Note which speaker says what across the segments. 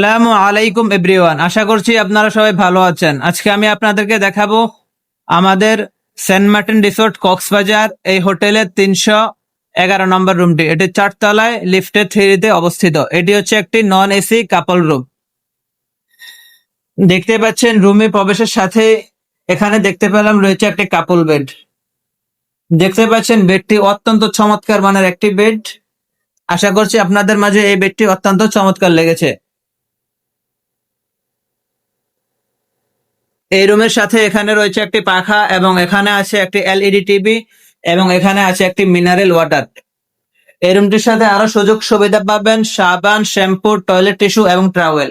Speaker 1: আসসালামু আলাইকুম এভরিওয়ান। আশা করছি আপনারা সবাই ভালো আছেন। আজকে আমি আপনাদেরকে দেখাবো আমাদের সেন্ট মার্টিন রিসোর্ট, কক্সবাজার, এই হোটেলের তিনশো এগারো নম্বর রুমটি। এটি চারতলায় লিফটের থ্রিতে অবস্থিত। এটি হচ্ছে একটি নন এসি কাপল রুম দেখতে পাচ্ছেন, রুমে প্রবেশের সাথে এখানে দেখতে পেলাম রয়েছে একটি কাপল বেড দেখতে পাচ্ছেন, বেডটি অত্যন্ত চমৎকার মানের একটি বেড আশা করছি আপনাদের মাঝে এই বেডটি অত্যন্ত চমৎকার লেগেছে। এই রুমের সাথে এখানে রয়েছে একটি পাখা এবং এখানে আছে একটি এলইডি টিভি এবং এখানে আছে একটি মিনারেল ওয়াটার। এই রুমটির সাথে আরও সুযোগ সুবিধা পাবেন সাবান, শ্যাম্পু, টয়লেট টিস্যু এবং ট্রাওয়েল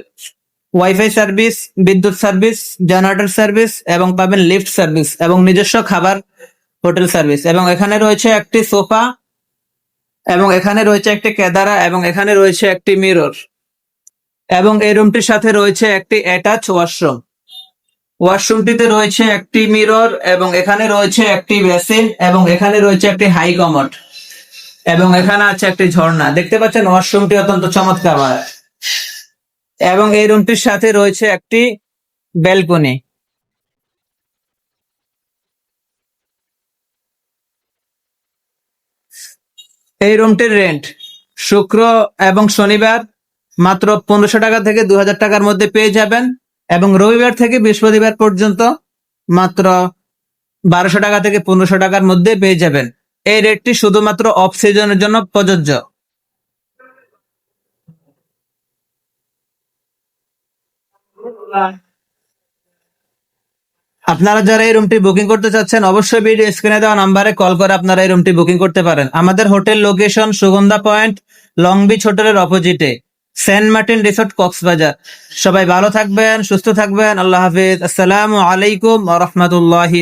Speaker 1: ওয়াইফাই সার্ভিস বিদ্যুৎ সার্ভিস জেনারেটর সার্ভিস এবং পাবেন লিফট সার্ভিস এবং নিজস্ব খাবার হোটেল সার্ভিস এবং এখানে রয়েছে একটি সোফা এবং এখানে রয়েছে একটি কেদারা এবং এখানে রয়েছে একটি মিরর এবং এই রুমটির সাথে রয়েছে একটি অ্যাটাচ ওয়াশরুম ওয়াশরুমটিতে রয়েছে একটি মিরর এবং এখানে রয়েছে একটি বেসিন এবং এখানে রয়েছে একটি হাই কমোড এবং এখানে আছে একটি ঝর্ণা। দেখতে পাচ্ছেন ওয়াশরুমটি অত্যন্ত চমৎকার। এবং এই রুমটির সাথে রয়েছে একটি ব্যালকনি। এই রুমটির রেন্ট শুক্র এবং শনিবার মাত্র পনেরোশো টাকা থেকে দু হাজার টাকার মধ্যে পেয়ে যাবেন। এবং রবিবার থেকে বৃহস্পতিবার পর্যন্ত মাত্র বারোশো টাকা থেকে পনেরোশো টাকার মধ্যে পেয়ে যাবেন। এই রেটটি শুধুমাত্র অফ সিজনের জন্য প্রযোজ্য। আপনারা যারা এই রুমটি বুকিং করতে চাচ্ছেন, অবশ্যই ভিডিও স্ক্রিনে দেওয়া নাম্বারে কল করে আপনারা এই রুমটি বুকিং করতে পারেন। আমাদের hotel location Sugandha point long beach হোটেলের অপোজিটে সেন্ট মার্টিন রিসোর্ট কক্সবাজার। সবাই ভালো থাকবেন সুস্থ থাকবেন। আল্লাহ হাফিজ। আসসালামু আলাইকুম রহমতুল্লাহি